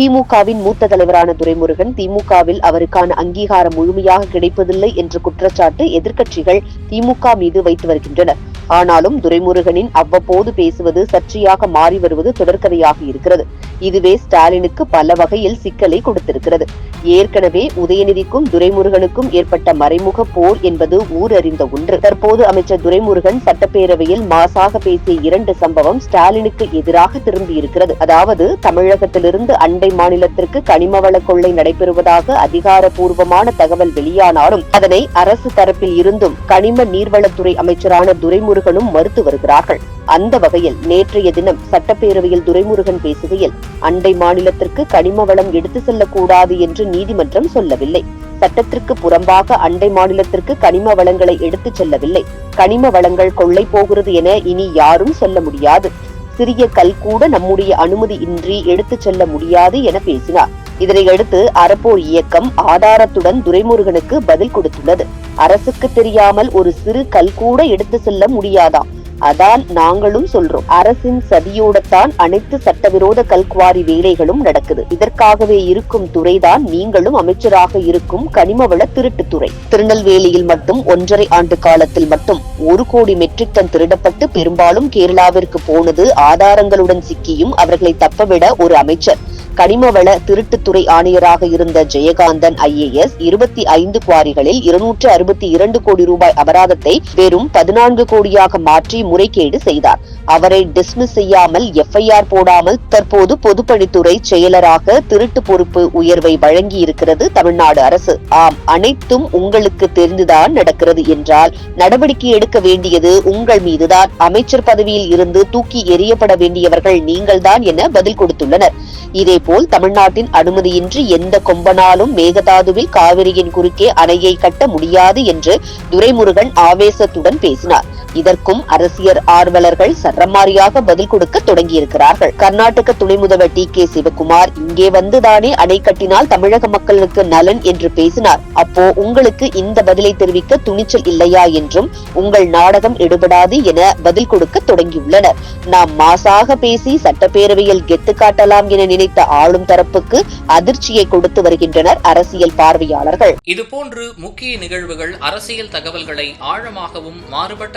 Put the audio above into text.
திமுகவின் மூத்த தலைவரான துரைமுருகன் திமுகவில் அவருக்கான அங்கீகாரம் முழுமையாக கிடைப்பதில்லை என்ற குற்றச்சாட்டு எதிர்க்கட்சிகள் திமுக மீது வைத்து வருகின்றனர். ஆனாலும் துரைமுருகனின் அவ்வப்போது பேசுவது சர்ச்சையாக மாறி வருவது தொடர்கதையாக இருக்கிறது. இதுவே ஸ்டாலினுக்கு பல வகையில் சிக்கலை கொடுத்திருக்கிறது. ஏற்கனவே உதயநிதிக்கும் துரைமுருகனுக்கும் ஏற்பட்ட மறைமுக போர் என்பது ஊரறிந்த ஒன்று. தற்போது அமைச்சர் துரைமுருகன் சட்டப்பேரவையில் மாசாக பேசிய இரண்டு சம்பவம் ஸ்டாலினுக்கு எதிராக திரும்பியிருக்கிறது. அதாவது தமிழகத்திலிருந்து அண்டை மாநிலத்திற்கு கனிம வள கொள்ளை நடைபெறுவதாக அதிகாரப்பூர்வமான தகவல் வெளியானாலும் அதனை அரசு தரப்பில் இருந்தும் கனிம நீர்வளத்துறை அமைச்சரான துரைமுருகனும் மறுத்து வருகிறார்கள். அந்த வகையில் நேற்றைய தினம் சட்டப்பேரவையில் துரைமுருகன் பேசுகையில் அண்டை மாநிலத்திற்கு கனிம வளம் எடுத்து செல்லக்கூடாது என்று நீதிமன்றம் சொல்லவில்லை. சட்டத்திற்கு புறம்பாக அண்டை மாநிலத்திற்கு கனிம வளங்களை எடுத்துச் செல்லவில்லை. கனிம வளங்கள் கொள்ளை போகிறது என இனி யாரும் சொல்ல முடியாது. சிறிய கல் கூட நம்முடைய அனுமதி இன்றி எடுத்துச் செல்ல முடியாது என பேசினார். இதனையடுத்து அறப்போர் இயக்கம் ஆதாரத்துடன் துரைமுருகனுக்கு பதில் கொடுத்துள்ளது. அரசுக்கு தெரியாமல் ஒரு சிறு கல் கூட எடுத்து செல்ல முடியாதாம். அதான் நாங்களும் சொல்றோம். அரசின் சதியோடத்தான் அனைத்து சட்டவிரோத கல்குவாரி வேலைகளும் நடக்குது. இதற்காகவே இருக்கும் துறைதான் நீங்களும் அமைச்சராக இருக்கும் கனிமவள திருட்டுத்துறை. திருநெல்வேலியில் மட்டும் ஒன்றரை ஆண்டு காலத்தில் மட்டும் ஒரு கோடி மெட்ரிக் டன் திருடப்பட்டு பெரும்பாலும் கேரளாவிற்கு போனது ஆதாரங்களுடன் சிக்கியும் அவர்களை தப்பவிட ஒரு அமைச்சர். கனிமவள திருட்டுத்துறை ஆணையராக இருந்த ஜெயகாந்தன் ஐஏஎஸ் இருபத்தி ஐந்து குவாரிகளில் இருநூற்று அறுபத்தி இரண்டு கோடி ரூபாய் அபராதத்தை வெறும் பதினான்கு கோடியாக மாற்றி முறைகேடு செய்தார். அவரை டிஸ்மிஸ் செய்யாமல் எஃப்ஐஆர் போடாமல் தற்போது பொதுப்பணித்துறை செயலராக திருட்டு பொறுப்பு உயர்வை வழங்கி இருக்கிறது தமிழ்நாடு அரசு. ஆம் அனைத்தும் உங்களுக்கு தெரிந்துதான் நடக்கிறது என்றால் நடவடிக்கை எடுக்க வேண்டியது உங்கள் மீதுதான். அமைச்சர் பதவியில் இருந்து தூக்கி எறியப்பட வேண்டியவர்கள் நீங்கள்தான் என பதில் கொடுத்துள்ளனர். இதே போல் தமிழ்நாட்டின் அனுமதியின்றி எந்த கொம்பனாலும் மேகதாதுவில் காவிரியின் குறுக்கே அணையை கட்ட முடியாது என்று துரைமுருகன் ஆவேசத்துடன் பேசினார். இதற்கும் அரசியல் ஆர்வலர்கள் சரமாரியாக பதில் கொடுக்க தொடங்கியிருக்கிறார்கள். கர்நாடக துணை முதல்வர் டி கே சிவகுமார் இங்கே வந்துதானே அணை கட்டினால் தமிழக மக்களுக்கு நலன் என்று பேசினார். அப்போ உங்களுக்கு இந்த பதிலை தெரிவிக்க துணிச்சல் இல்லையா என்றும் உங்கள் நாடகம் எடுபடாது என பதில் கொடுக்க தொடங்கியுள்ளனர். நாம் மாசாக பேசி சட்டப்பேரவையில் கெத்து காட்டலாம் என நினைத்த ஆளும் தரப்புக்கு அதிர்ச்சியை கொடுத்து வருகின்றனர் அரசியல் பார்வையாளர்கள். இதுபோன்று முக்கிய நிகழ்வுகள் அரசியல் தகவல்களை ஆழமாகவும் மாறுபட்ட